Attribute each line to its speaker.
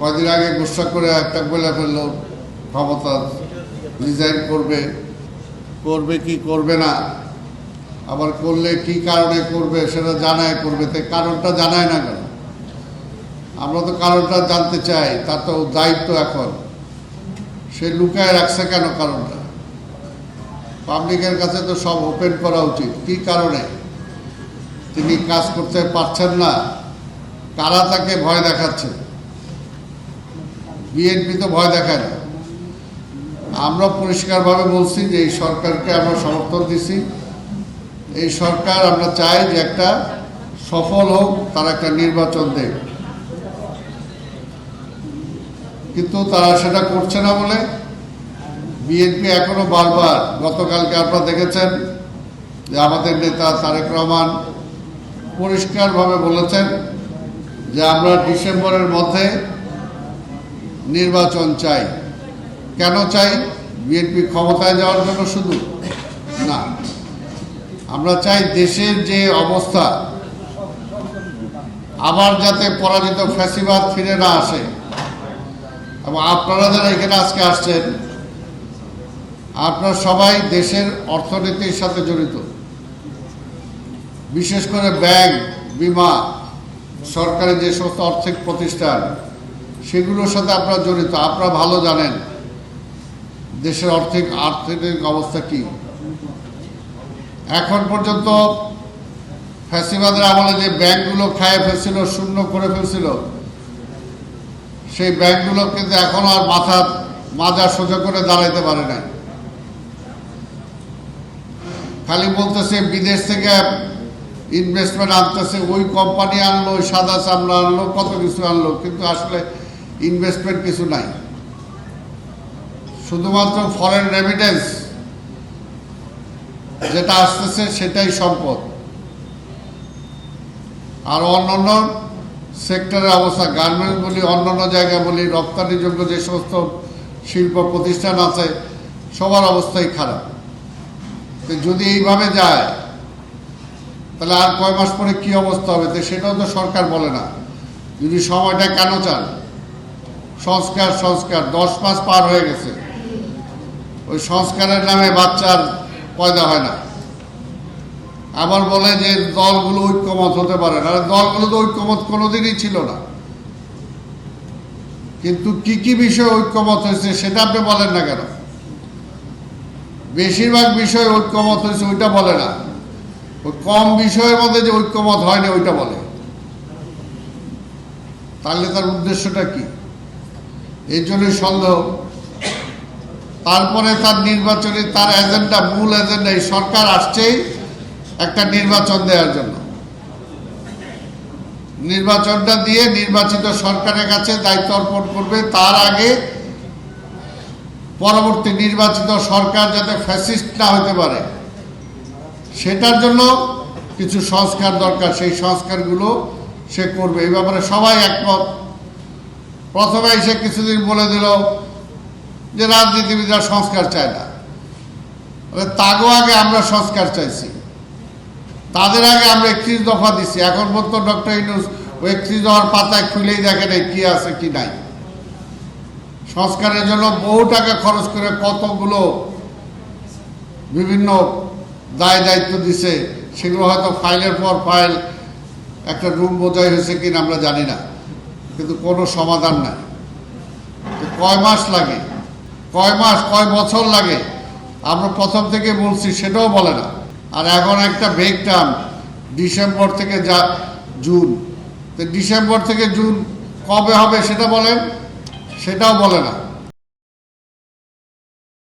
Speaker 1: কয়দিন আগে গুসা করে একটা বলে ফেলল, ক্ষমতা রিজাইন করবে। করবে কি করবে না? আবার করলে কি কারণে করবে সেটা জানায় করবে, তাই কারণটা জানায় না কেন? আমরা তো কারণটা জানতে চাই, তার তো দায়িত্ব এখন। সে লুকায় রাখছে কেন কারণটা? পাবলিকের কাছে তো সব ওপেন করা উচিত। কি কারণে? তিনি কাজ করতে পারছেন না। কারা তাকে ভয় দেখাচ্ছে? বিএনপি তো ভয় দেখায় না। আমরা পরিষ্কারভাবে বলছি যে এই সরকারকে আমরা সমর্থন দিছি। এই সরকার আমরা চাই যে একটা সফল হোক, তারা একটা নির্বাচন দেখ কিন্তু তারা সেটা করছে না বলে বিএনপি এখনও বারবার, গতকালকে আপনারা দেখেছেন যে আমাদের নেতা তারেক রহমান পরিষ্কারভাবে বলেছেন যে আমরা ডিসেম্বরের মধ্যে নির্বাচন চাই। কেন চাই? বিএনপি ক্ষমতায় যাওয়ার জন্য শুধু? না। আমরা চাই দেশের যে অবস্থা, আবার যাতে পরাজিত ফ্যাসিবাদ ফিরে না আসে। এবং আপনারা যারা এখানে আজকে আসছেন, আপনারা সবাই দেশের অর্থনীতির সাথে জড়িত। বিশেষ করে ব্যাংক, বিমা সরকারের যে সমস্ত আর্থিক প্রতিষ্ঠান সেগুলোর সাথে আপনারা জড়িত। আপনারা ভালো জানেন দেশের আর্থিক আর্থিক অবস্থা কি। এখন পর্যন্ত ফ্যাসিবাদের আমলে যে ব্যাংকগুলো খায় ফেলছিল, শূন্য করে ফেলছিল, সেই ব্যাংকগুলো কিন্তু এখন আর মাথা, মাজা সোজা করে দাঁড়াইতে পারে নাই। খালি বলতেছে, বিদেশ থেকে ইনভেস্টমেন্ট আনতেছে, ওই কোম্পানি আনলো সাদা চামড়া আনলো, কত কিছু আনলো, কিন্তু আসলে ইনভেস্টমেন্ট কিছু নাই। শুধুমাত্র ফরেন রেমিটেন্স যেটা আসতেছে সেটাই সম্পদ। আর অন্যান্য সেক্টরের অবস্থা গার্মেন্টস বলি, অন্যান্য জায়গা বলি রপ্তানিযোগ্য যে সমস্ত শিল্প প্রতিষ্ঠান আছে, সবার অবস্থাই খারাপ। তো যদি এইভাবে যায়, তাহলে আর কয় মাস পরে কি অবস্থা হবে? তো সেটাও তো সরকার বলে না। যদি সময়টা কেন চান? সংস্কার সংস্কার, দশ মাস পার হয়ে গেছে। ওই সংস্কারের নামে বাচ্চার পয়দা হয় না। আবার বলে যে দলগুলো ঐক্যমত হতে পারে না। দলগুলো তো ঐক্যমত কোনোদিনই ছিল না। কিন্তু কি কি বিষয়ে ঐক্যমত হয়েছে সেটা আপনি বলেন না কেন? বেশিরভাগ বিষয়ে ঐক্যমত হয়েছে ওইটা বলে না। ওই কম বিষয়ের মধ্যে যে ঐক্যমত হয়নি ওইটা বলে। তাহলে তার উদ্দেশ্যটা কি? এই জন্য সন্দেহ। তারপরে তার নির্বাচনে তার এজেন্ডা মূল এজেন্ডা এই সরকার আসছেই একটা নির্বাচন দেওয়ার জন্য। নির্বাচনটা দিয়ে নির্বাচিত সরকারের কাছে দায়িত্ব অর্পণ করবে। তার আগে পরবর্তী নির্বাচিত সরকার যাতে ফ্যাসিস্ট না হতে পারে, সেটার জন্য কিছু সংস্কার দরকার। সেই সংস্কারগুলো সে করবে। এই ব্যাপারে সবাই একমত। প্রথমে এসে কিছুদিন বলে দিল যে রাজনীতিবিদরা সংস্কার চায় না। তাগো আগে আমরা সংস্কার চাইছি। তাদের আগে আমরা একত্রিশ দফা দিছি। এখন পর্যন্ত ডক্টর ইনুস ওই একত্রিশ দফার পাতায় খুলেই দেখে নেই কি আছে, কি নাই। সংস্কারের জন্য বহু টাকা খরচ করে কতগুলো বিভিন্ন দায় দায়িত্ব দিছে, সেগুলো হয়তো ফাইলের পর ফাইল, একটা রুম বোঝাই হয়েছে কিনা আমরা জানি না। কিন্তু কোনো সমাধান নাই। কয় মাস লাগে, কয় মাস, কয় বছর লাগে, আমরা প্রথম থেকে বলছি, সেটাও বলে না। আর এখন একটা ভেগ টার্ম ডিসেম্বর থেকে যা, জুন। তো ডিসেম্বর থেকে জুন কবে হবে সেটা বলেন, সেটাও বলে না।